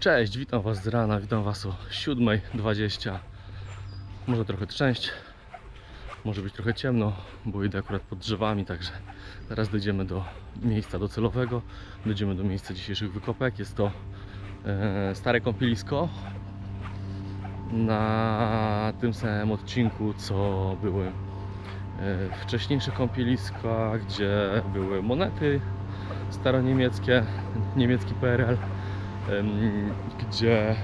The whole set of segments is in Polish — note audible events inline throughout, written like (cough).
Cześć, witam Was z rana, witam Was o 7.20 Może trochę trzęść, może być trochę ciemno, bo idę akurat pod drzewami, także zaraz dojdziemy do miejsca docelowego Dojdziemy do miejsca dzisiejszych wykopek, jest to e, stare kąpielisko. Na tym samym odcinku, co były e, wcześniejsze kąpieliska, gdzie były monety staroniemieckie, niemiecki PRL gdzie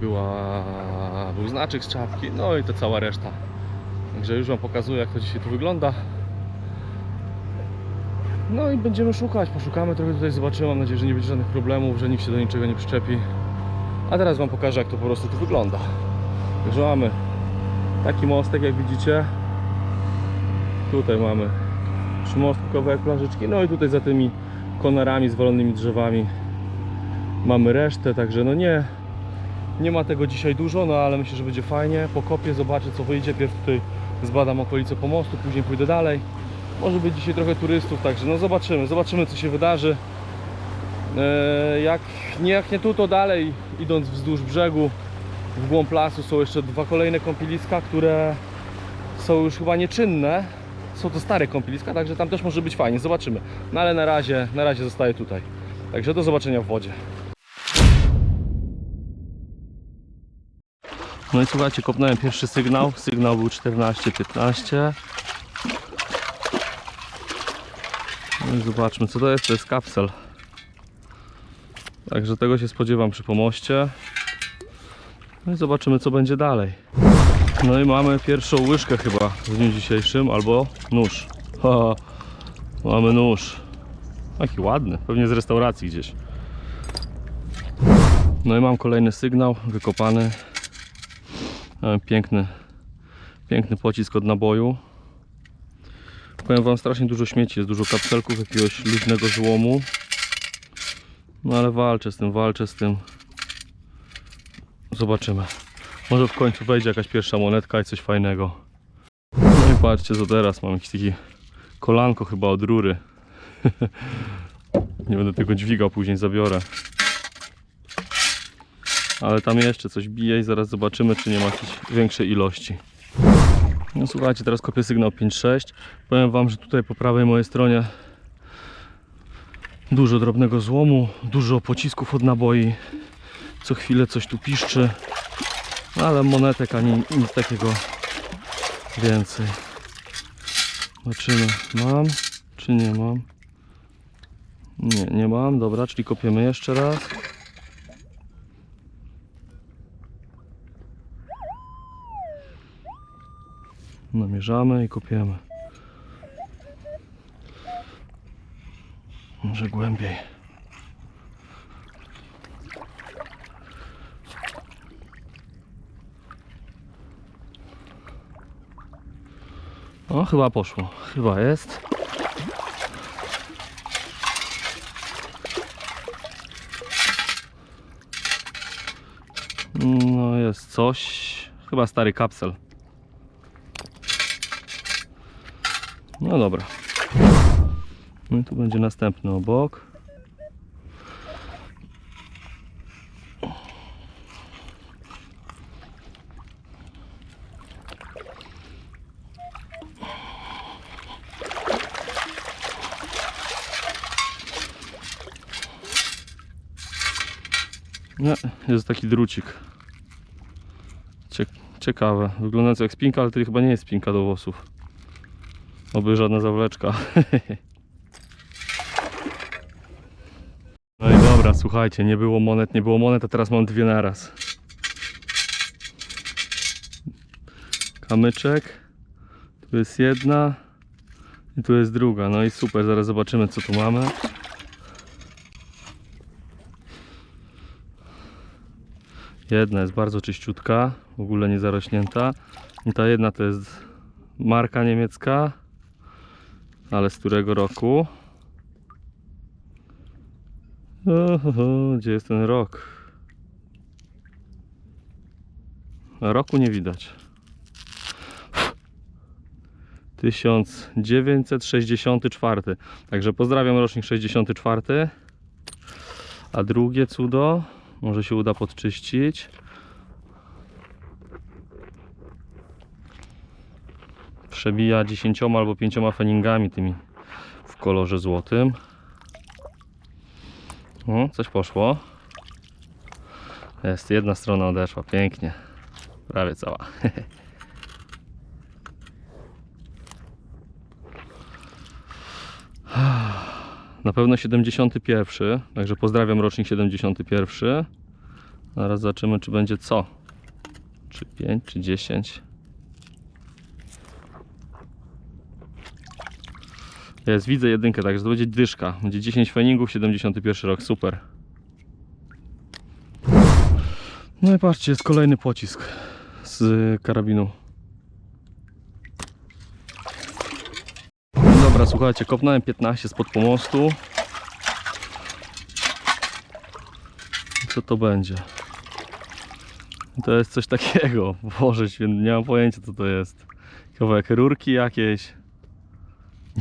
była, był znaczek z czapki, no i to cała reszta. Także już Wam pokazuję jak to dzisiaj tu wygląda. No i będziemy szukać, poszukamy trochę tutaj, zobaczymy, mam nadzieję, że nie będzie żadnych problemów, że nikt się do niczego nie przyczepi. A teraz Wam pokażę jak to po prostu tu wygląda. Także mamy taki mostek jak widzicie. Tutaj mamy przymostku, kawałek plażyczki, no i tutaj za tymi konarami z wolonymi drzewami. Mamy resztę, także no nie nie ma tego dzisiaj dużo, no ale myślę, że będzie fajnie, pokopię, zobaczę co wyjdzie, pierw tutaj zbadam okolice pomostu, później pójdę dalej. Może być dzisiaj trochę turystów, także no zobaczymy, zobaczymy co się wydarzy. Eee, jak, nie, jak nie tu, to dalej idąc wzdłuż brzegu w głąb lasu są jeszcze dwa kolejne kąpieliska, które są już chyba nieczynne są to stare kąpieliska, także tam też może być fajnie, zobaczymy. No ale na razie, na razie zostaję tutaj. Także do zobaczenia w wodzie. No i słuchajcie, kopnąłem pierwszy sygnał. Sygnał był 14-15. No i zobaczmy co to jest. To jest kapsel. Także tego się spodziewam przy pomoście. No i zobaczymy co będzie dalej. No i mamy pierwszą łyżkę chyba w dniu dzisiejszym, albo nóż. (laughs) Ha, mamy nóż. Taki ładny, pewnie z restauracji gdzieś. No i mam kolejny sygnał, wykopany. Mamy piękny, piękny pocisk od naboju. Powiem wam, strasznie dużo śmieci, jest dużo kapselków, jakiegoś luźnego złomu. No ale walczę z tym, walczę z tym. Zobaczymy. Może w końcu wejdzie jakaś pierwsza monetka i coś fajnego. No i patrzcie co teraz, mam jakiś taki kolanko chyba od rury. (laughs) Nie będę tego dźwigał, później zabiorę. Ale tam jeszcze coś bije i zaraz zobaczymy, czy nie ma jakiejś większej ilości. No słuchajcie, teraz kopię sygnał 5.6. Powiem wam, że tutaj po prawej mojej stronie dużo drobnego złomu, dużo pocisków od naboi. Co chwilę coś tu piszczy. Ale monetek ani nic takiego więcej. Zobaczymy, mam czy nie mam. Nie, nie mam, dobra, czyli kopiemy jeszcze raz. Namierzamy i kopiemy. Może głębiej. O, chyba poszło. Chyba jest. No jest coś. Chyba stary kapsel. No dobra. No i tu będzie następny obok. Nie, jest taki drucik. Cie ciekawe. Wyglądający jak spinka, ale to chyba nie jest spinka do włosów. Oby żadna zawleczka. (laughs) No i dobra, słuchajcie, nie było monet, nie było monet, a teraz mam dwie naraz. Kamyczek. Tu jest jedna. I tu jest druga. No i super, zaraz zobaczymy co tu mamy. Jedna jest bardzo czyściutka, w ogóle nie zarośnięta. I ta jedna to jest marka niemiecka, ale z którego roku? Oho, gdzie jest ten rok? Roku nie widać. 1964. Także pozdrawiam rocznik 64. A drugie cudo, może się uda podczyścić. Przebija 10 albo 5 feningami tymi w kolorze złotym. O, coś poszło. Jest, jedna strona odeszła, pięknie. Prawie cała. (laughs) Na pewno 71, także pozdrawiam rocznik 71. Zaraz zobaczymy, czy będzie co. Czy 5, czy 10. Jest, widzę jedynkę, także to będzie dyszka. Będzie 10 feningów, 71 rok, super. No i patrzcie, jest kolejny pocisk z karabinu. Dobra, słuchajcie, kopnąłem 15 spod pomostu. Co to będzie? To jest coś takiego. (laughs) Boże święty, nie mam pojęcia co to jest. Kawałek rurki jakieś.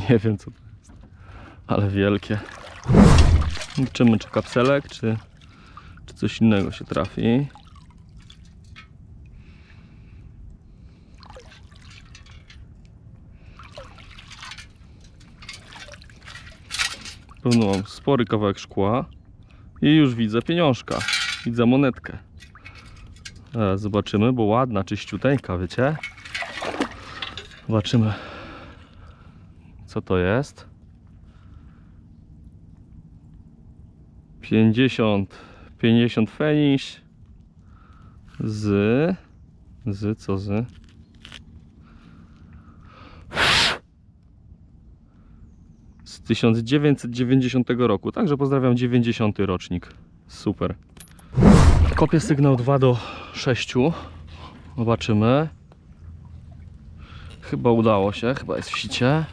Nie wiem co to jest. Ale wielkie. Liczymy czy kapselek, czy, czy coś innego się trafi. Pewno mam spory kawałek szkła i już widzę pieniążka. Widzę monetkę. Teraz zobaczymy, bo ładna, czyściuteńka, wiecie? Zobaczymy, co to jest. 50, 50 feniś z, z co z? 1990 roku. Także pozdrawiam 90 rocznik. Super. Kopię sygnał 2 do 6. Zobaczymy. Chyba udało się, chyba jest w sicie.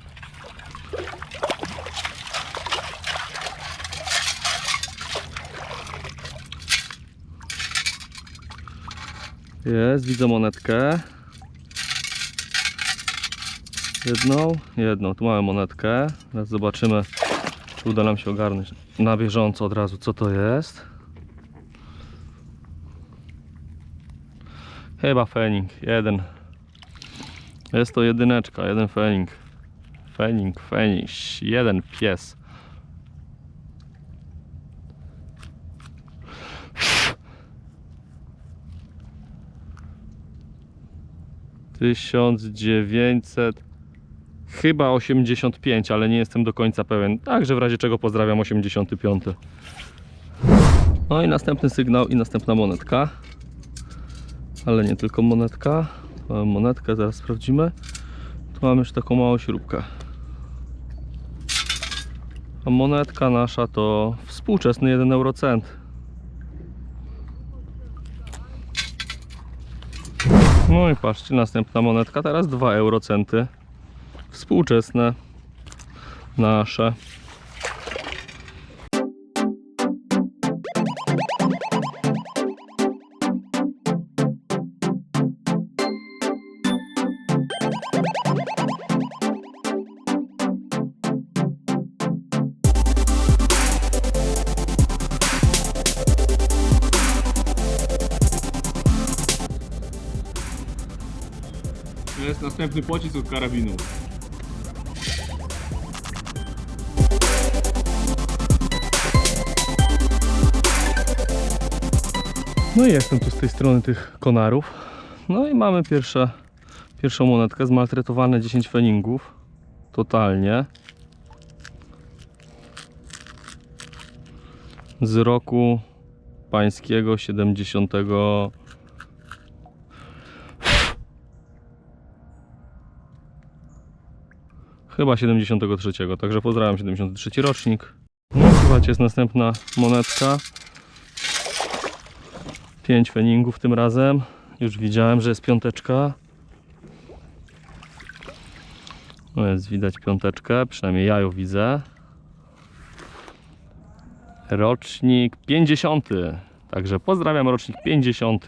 Jest, widzę monetkę. Jedną, jedną. Tu mamy monetkę. Teraz zobaczymy, czy uda nam się ogarnąć na bieżąco od razu, co to jest. Chyba fening, jeden. Jest to jedyneczka, jeden fening. Fening, feniś, jeden pies. Tysiąc dziewięćset chyba 85, ale nie jestem do końca pewien. Także w razie czego pozdrawiam 85. No i następny sygnał i następna monetka. Ale nie tylko monetka. Mamy monetkę, zaraz sprawdzimy. Tu mamy już taką małą śrubkę. A monetka nasza to współczesny 1 eurocent. No i patrzcie, następna monetka, teraz 2 eurocenty współczesne nasze. To jest następny pocisk od karabinu. No i jestem tu z tej strony tych konarów. No i mamy pierwsze, pierwszą monetkę, zmaltretowane 10 feningów. Totalnie. Z roku pańskiego 70. Chyba 73, także pozdrawiam 73 rocznik. No słuchajcie, jest następna monetka. 5 feningów tym razem. Już widziałem, że jest piąteczka. No jest widać piąteczkę, przynajmniej ja ją widzę. Rocznik 50. Także pozdrawiam rocznik 50.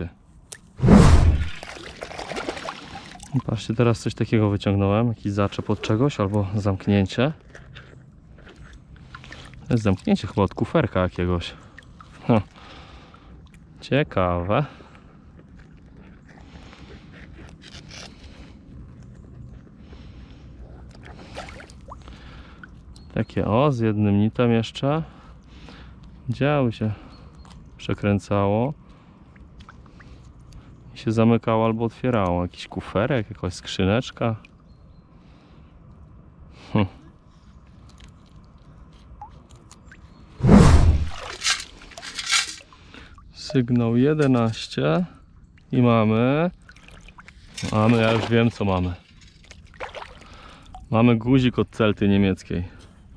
I Patrzcie, teraz coś takiego wyciągnąłem. Jakiś zaczep od czegoś albo zamknięcie. To jest zamknięcie chyba od kuferka jakiegoś. Ha. Ciekawe. Takie o, z jednym nitem jeszcze. Działy się przekręcało i się zamykało albo otwierało. Jakiś kuferek, jakaś skrzyneczka. Hm. Sygnał 11 i mamy. Mamy, ja już wiem co mamy. Mamy guzik od celty niemieckiej,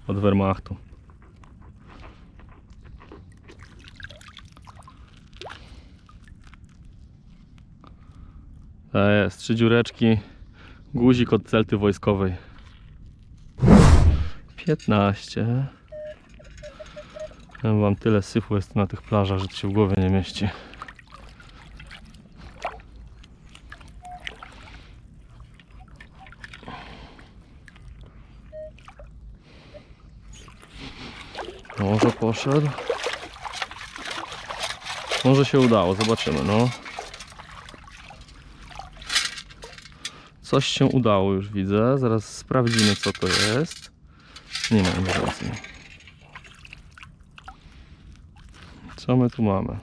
od Wehrmachtu. To jest, trzy dziureczki, guzik od celty wojskowej. 15. Ja wam tyle syfu jest na tych plażach, że to się w głowie nie mieści. Może poszedł. Może się udało, zobaczymy, no. Coś się udało już widzę. Zaraz sprawdzimy co to jest. Nie ma nic więcej. Co my tu mamy?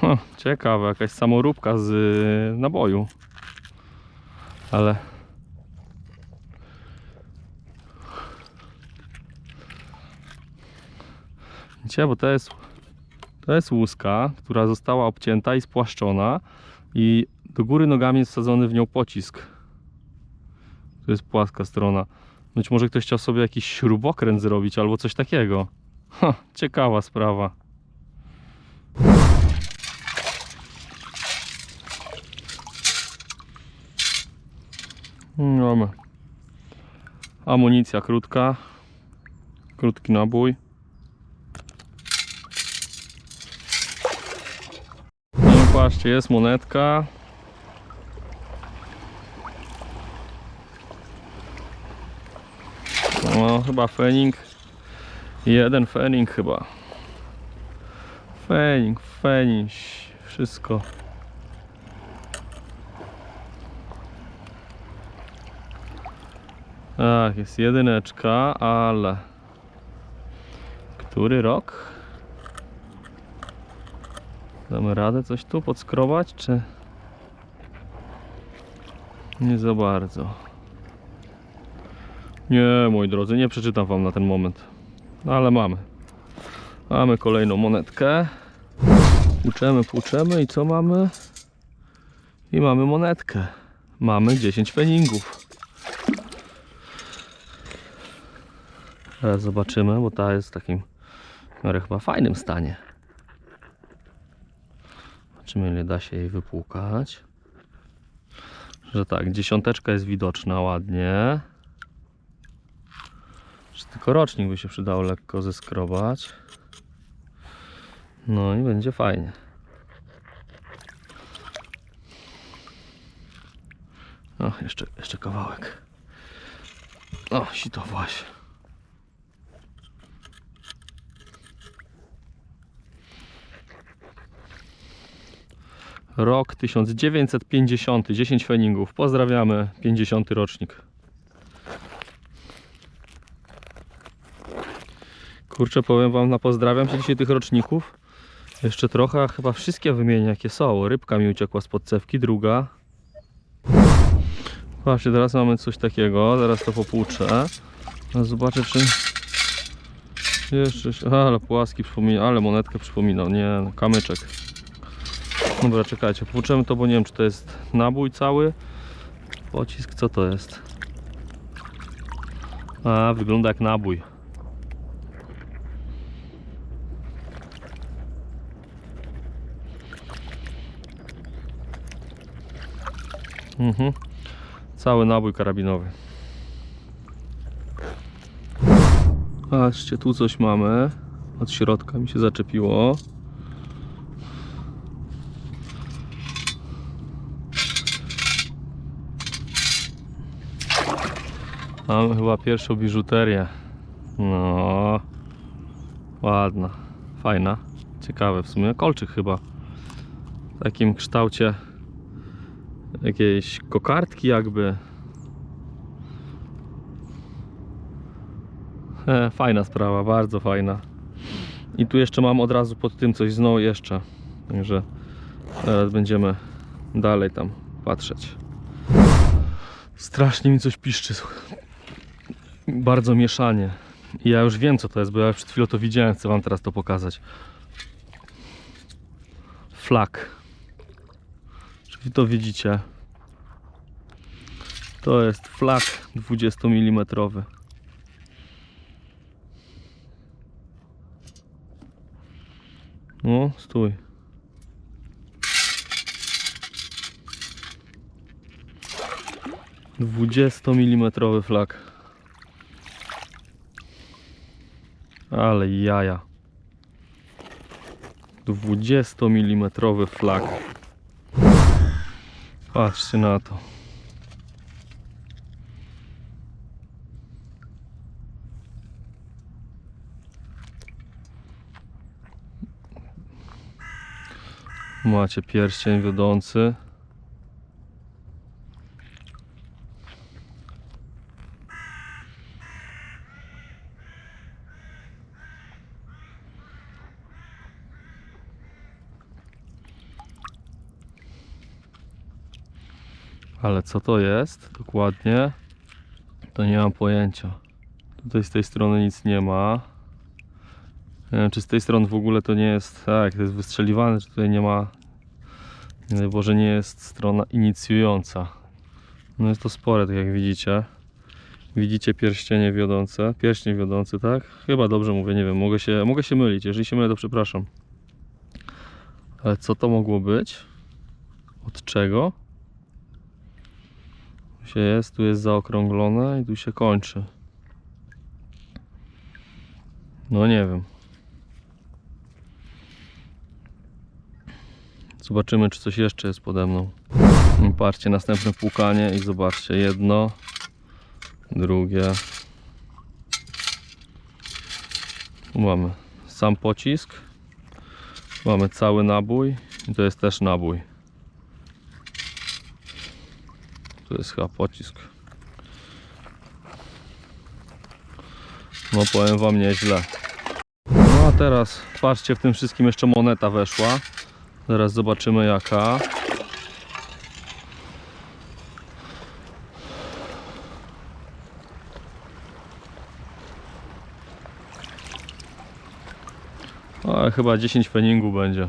Ha, ciekawe, jakaś samoróbka z y, naboju. Ale Widzicie, bo to jest, to jest łuska, która została obcięta i spłaszczona i do góry nogami jest wsadzony w nią pocisk. To jest płaska strona. Być może ktoś chciał sobie jakiś śrubokręt zrobić albo coś takiego. Ha, ciekawa sprawa. Mamy. Amunicja krótka. Krótki nabój. No i patrzcie, jest monetka. No, chyba fening. Jeden fening chyba. Fening, fening, wszystko. Tak, jest jedyneczka, ale... Który rok? Damy radę coś tu podskrobać, czy nie za bardzo? Nie, moi drodzy, nie przeczytam wam na ten moment. No, ale mamy. Mamy kolejną monetkę. Płuczemy, płuczemy i co mamy? I mamy monetkę. Mamy 10 feningów. Teraz zobaczymy, bo ta jest w takim chyba fajnym stanie. Zobaczymy ile da się jej wypłukać. Że tak, dziesiąteczka jest widoczna ładnie. Że tylko rocznik by się przydało lekko zeskrobać. No i będzie fajnie. O, jeszcze, jeszcze kawałek. O, sito właśnie. Rok 1950, 10 feningów. Pozdrawiamy, 50 rocznik. Kurczę, powiem wam, na pozdrawiam się dzisiaj tych roczników. Jeszcze trochę, chyba wszystkie wymienię jakie są. Rybka mi uciekła z podcewki, druga. Patrzcie, teraz mamy coś takiego, zaraz to popłuczę. Zobaczę czy... Jeszcze. Ale płaski przypomina, ale monetkę przypominał, nie, no, kamyczek. Dobra, czekajcie, popłuczemy to, bo nie wiem czy to jest nabój cały. Pocisk, co to jest? A, wygląda jak nabój. Mhm. Cały nabój karabinowy. Patrzcie, tu coś mamy. Od środka mi się zaczepiło. Mamy chyba pierwszą biżuterię. No, ładna, fajna, ciekawe w sumie. Kolczyk chyba. W takim kształcie jakiejś kokardki jakby. E, fajna sprawa, bardzo fajna. I tu jeszcze mam od razu pod tym coś znowu jeszcze. Także teraz będziemy dalej tam patrzeć. Strasznie mi coś piszczy. Bardzo mieszanie. I ja już wiem co to jest, bo ja przed chwilą to widziałem, chcę wam teraz to pokazać. Flak. Czy to widzicie? To jest flak 20 mm. No, stój. Dwudziestomilimetrowy flak. Ale jaja. Dwudziestomilimetrowy flak. Patrzcie na to. Macie pierścień wiodący. Ale co to jest dokładnie? To nie mam pojęcia. Tutaj z tej strony nic nie ma. Nie wiem, czy z tej strony w ogóle to nie jest. Tak, to jest wystrzeliwane, że tutaj nie ma. Nie Boże, nie jest strona inicjująca. No jest to spore, tak jak widzicie. Widzicie pierścienie wiodące. Pierścień wiodący, tak? Chyba dobrze mówię, nie wiem, mogę się, mogę się mylić. Jeżeli się mylę, to przepraszam. Ale co to mogło być? Od czego? Się jest, tu jest zaokrąglone i tu się kończy. No nie wiem. Zobaczymy, czy coś jeszcze jest pode mną. I Patrzcie, następne płukanie i zobaczcie, jedno, drugie. Mamy sam pocisk, mamy cały nabój i to jest też nabój. To jest chyba pocisk. No powiem wam nieźle. No a teraz patrzcie, w tym wszystkim jeszcze moneta weszła. Zaraz zobaczymy jaka. O, chyba 10 feningów będzie.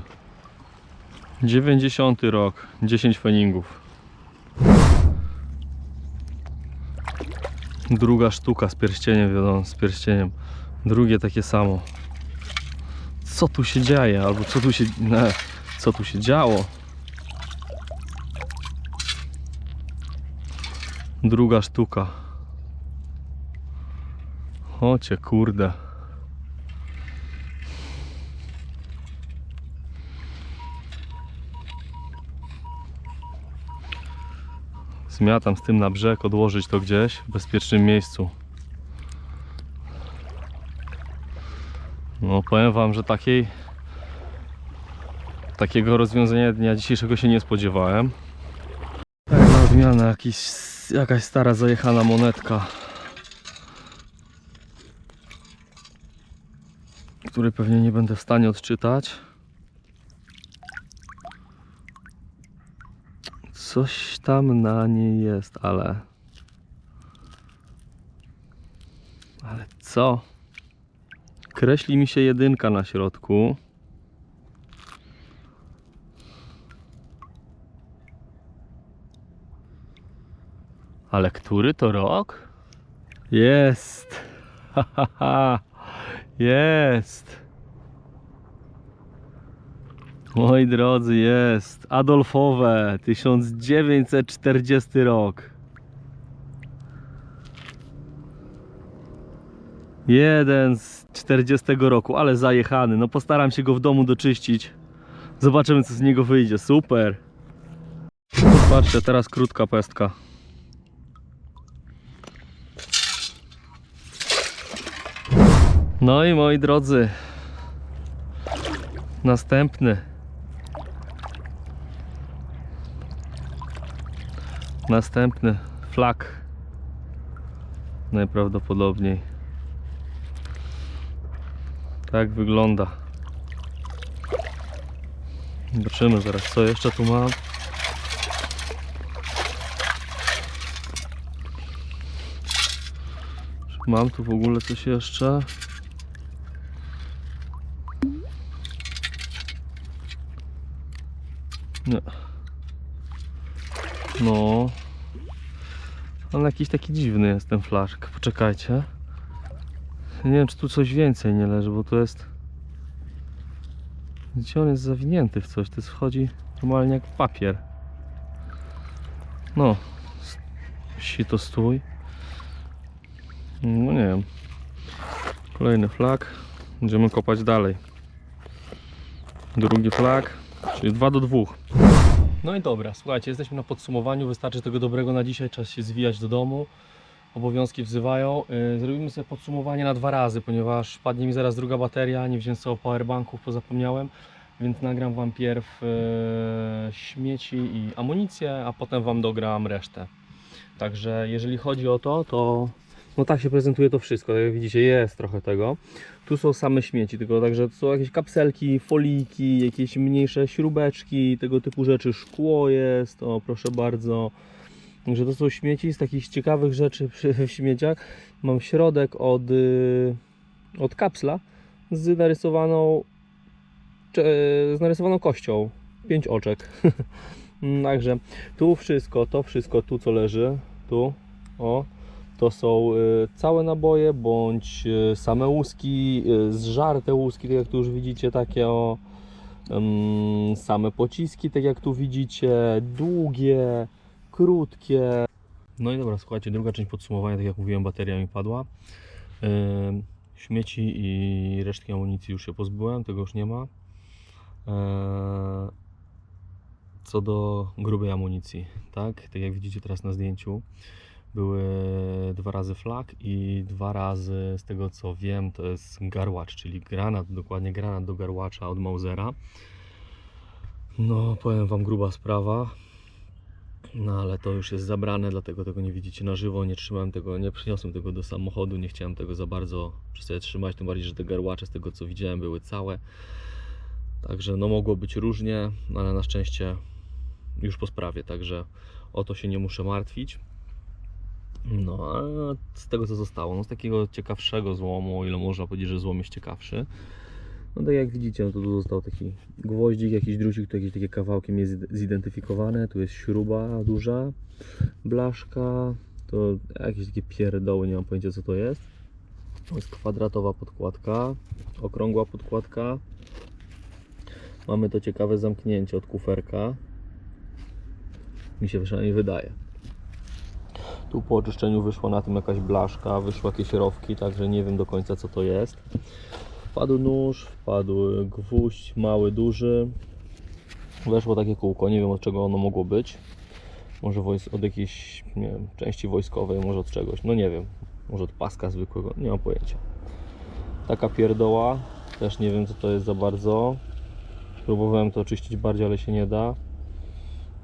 90 rok, 10 feningów. Druga sztuka z pierścieniem, wiadomo, z pierścieniem. Drugie takie samo. Co tu się dzieje? Albo co tu się. Nie, co tu się działo? Druga sztuka. Ocie kurde. Zmiatam z tym na brzeg, odłożyć to gdzieś w bezpiecznym miejscu. No powiem wam, że takiej takiego rozwiązania dnia dzisiejszego się nie spodziewałem. Tak na jakiś, jakaś stara zajechana monetka. Której pewnie nie będę w stanie odczytać. Coś tam na niej jest, ale. Ale co? Kreśli mi się jedynka na środku. Ale który to rok? Jest! (laughs) Ha, ha, ha. Jest! Moi drodzy, jest. Adolfowe, 1940 rok. Jeden z 40 roku, ale zajechany. No postaram się go w domu doczyścić. Zobaczymy co z niego wyjdzie. Super. Patrzcie, teraz krótka pestka. No i moi drodzy, następny. Następny flak. Najprawdopodobniej. Tak wygląda. Zobaczymy zaraz, co jeszcze tu mam. Mam tu w ogóle coś jeszcze? Nie. No. On jakiś taki dziwny jest ten flaszk. Poczekajcie. Nie wiem, czy tu coś więcej nie leży, bo to jest. Gdzie on jest zawinięty w coś? To wchodzi normalnie jak w papier. No. Sito stój. No nie wiem. Kolejny flag. Będziemy kopać dalej. Drugi flag, czyli 2 do 2. No i dobra, słuchajcie, jesteśmy na podsumowaniu. Wystarczy tego dobrego na dzisiaj. Czas się zwijać do domu. Obowiązki wzywają. Yy, Zrobimy sobie podsumowanie na dwa razy, ponieważ padnie mi zaraz druga bateria. Nie wziąłem sobie powerbanków, bo zapomniałem. Więc nagram Wam pierw yy, śmieci i amunicję, a potem Wam dogram resztę. Także jeżeli chodzi o to, to no tak się prezentuje to wszystko. Tak jak widzicie, jest trochę tego. Tu są same śmieci, tylko także są jakieś kapselki, foliki, jakieś mniejsze śrubeczki, tego typu rzeczy. Szkło jest, o proszę bardzo. Także to są śmieci z takich ciekawych rzeczy przy w śmieciach. Mam środek od, y, od kapsla z narysowaną, z narysowaną kością. Pięć oczek. (laughs) Także tu wszystko, to wszystko tu co leży, tu, o, to są y, całe naboje, bądź y, same łuski, y, zżarte łuski, tak jak tu już widzicie, takie o, same pociski, tak jak tu widzicie, długie, krótkie. No i dobra, słuchajcie, druga część podsumowania, tak jak mówiłem, bateria mi padła. Śmieci i resztki amunicji już się pozbyłem, tego już nie ma. Co do grubej amunicji, tak? Tak jak widzicie teraz na zdjęciu, były dwa razy flak i dwa razy, z tego co wiem, to jest garłacz, czyli granat, dokładnie granat do garłacza od Mausera. No, powiem Wam, gruba sprawa. No, ale to już jest zabrane, dlatego tego nie widzicie na żywo. Nie trzymałem tego, nie przyniosłem tego do samochodu, nie chciałem tego za bardzo przy sobie trzymać. Tym bardziej, że te garłacze, z tego co widziałem, były całe. Także no mogło być różnie, no, ale na szczęście już po sprawie, także o to się nie muszę martwić. No, a z tego co zostało, no z takiego ciekawszego złomu, ile można powiedzieć, że złom jest ciekawszy. No tak jak widzicie, no to tu został taki gwoździk, jakiś drucik, tu jakieś takie kawałki jest zidentyfikowane, tu jest śruba duża, blaszka, to jakieś takie pierdoły, nie mam pojęcia co to jest. To jest kwadratowa podkładka, okrągła podkładka, Mamy to ciekawe zamknięcie od kuferka. Mi się przynajmniej wydaje. Tu po oczyszczeniu wyszła na tym jakaś blaszka, wyszły jakieś rowki, także nie wiem do końca co to jest. Wpadł nóż, wpadł gwóźdź, mały, duży. Weszło takie kółko, nie wiem od czego ono mogło być. Może od jakiejś nie wiem, części wojskowej, może od czegoś, no nie wiem. Może od paska zwykłego, nie mam pojęcia. Taka pierdoła, też nie wiem co to jest za bardzo. Próbowałem to oczyścić bardziej, ale się nie da.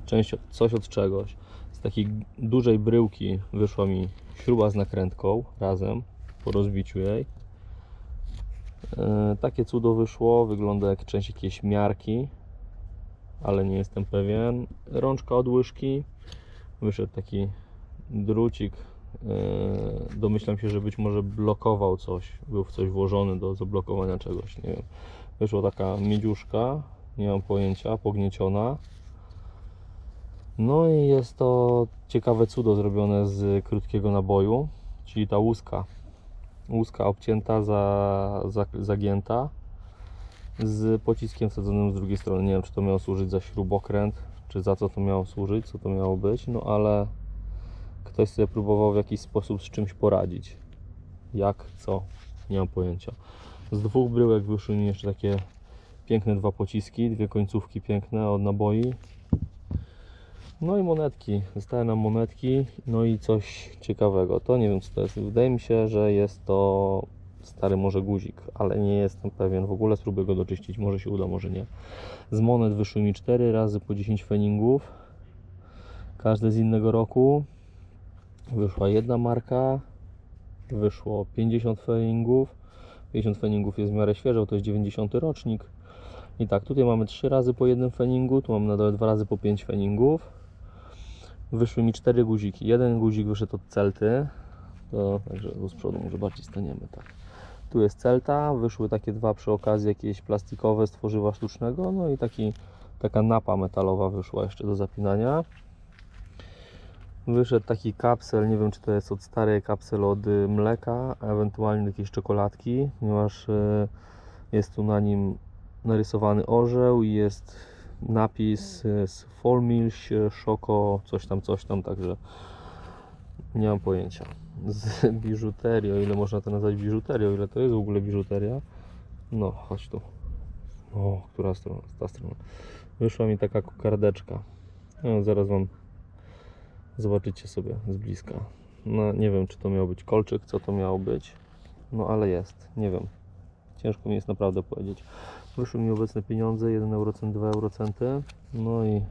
Część, coś od czegoś. Takiej dużej bryłki wyszła mi śruba z nakrętką razem po rozbiciu jej. E, takie cudo wyszło. Wygląda jak część jakiejś miarki, ale nie jestem pewien. Rączka od łyżki. Wyszedł taki drucik. E, domyślam się, że być może blokował coś. Był w coś włożony do zablokowania czegoś. Nie wiem. Wyszła taka miedziuszka, nie mam pojęcia, pognieciona. No i jest to ciekawe cudo zrobione z krótkiego naboju, czyli ta łuska. Łuska obcięta, za, za, zagięta z pociskiem wsadzonym z drugiej strony. Nie wiem, czy to miało służyć za śrubokręt, czy za co to miało służyć, co to miało być, no ale ktoś sobie próbował w jakiś sposób z czymś poradzić. Jak, co, nie mam pojęcia. Z dwóch bryłek wyszły mi jeszcze takie piękne dwa pociski, dwie końcówki piękne od naboi. No i monetki. Zostały nam monetki, no i coś ciekawego. To nie wiem co to jest. Wydaje mi się, że jest to Stary może guzik, ale nie jestem pewien. W ogóle spróbuję go doczyścić. Może się uda, może nie. Z monet wyszły mi 4 razy po 10 feningów. Każde z innego roku. Wyszła jedna marka. Wyszło 50 feningów. 50 feningów jest w miarę świeżo, to jest 90 rocznik. I tak, tutaj mamy 3 razy po jednym feningu, tu mamy na dole 2 razy po 5 feningów. Wyszły mi 4 guziki. Jeden guzik wyszedł od Celty. To także tu z przodu może bardziej staniemy, tak. Tu jest Celta, wyszły takie dwa przy okazji jakieś plastikowe z tworzywa sztucznego, no i taki, taka napa metalowa wyszła jeszcze do zapinania. Wyszedł taki kapsel, nie wiem czy to jest od starej kapsel od y, mleka, ewentualnie jakieś czekoladki, ponieważ y, jest tu na nim narysowany orzeł i jest napis y, z Formilś, Szoko, coś tam, coś tam, także nie mam pojęcia. Z (laughs) biżuterii, o ile można to nazwać biżuterią, o ile to jest w ogóle biżuteria. No, chodź tu. O, która strona? Ta strona. Wyszła mi taka kokardeczka. No, zaraz Wam zobaczycie sobie z bliska. No, nie wiem, czy to miał być kolczyk, co to miało być. No, ale jest. Nie wiem. Ciężko mi jest naprawdę powiedzieć. Wyszły mi obecne pieniądze, 1 eurocent, 2 eurocenty. No i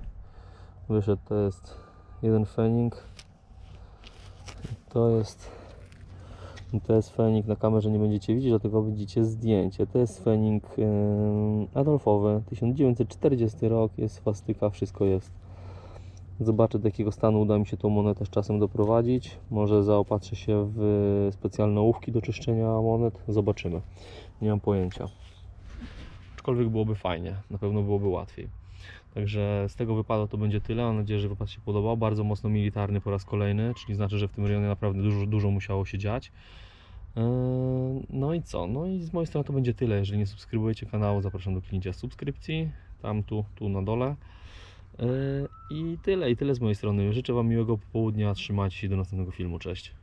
wyszedł, to jest jeden fening. To jest to jest fening na kamerze nie będziecie widzieć, dlatego widzicie zdjęcie. To jest fening em, Adolfowy, 1940 rok, jest swastyka, wszystko jest. Zobaczę do jakiego stanu uda mi się tą monetę z czasem doprowadzić. Może zaopatrzę się w specjalne ołówki do czyszczenia monet. Zobaczymy. Nie mam pojęcia. Aczkolwiek byłoby fajnie, na pewno byłoby łatwiej. Także z tego wypadu to będzie tyle. Mam nadzieję, że wypad się podobał. Bardzo mocno militarny po raz kolejny, czyli znaczy, że w tym rejonie naprawdę dużo, dużo musiało się dziać. Eee, No i co? No i z mojej strony to będzie tyle. Jeżeli nie subskrybujecie kanału, zapraszam do kliknięcia subskrypcji. Tam, tu, tu na dole. Eee, I tyle, i tyle z mojej strony. Życzę Wam miłego popołudnia. Trzymajcie się do następnego filmu. Cześć.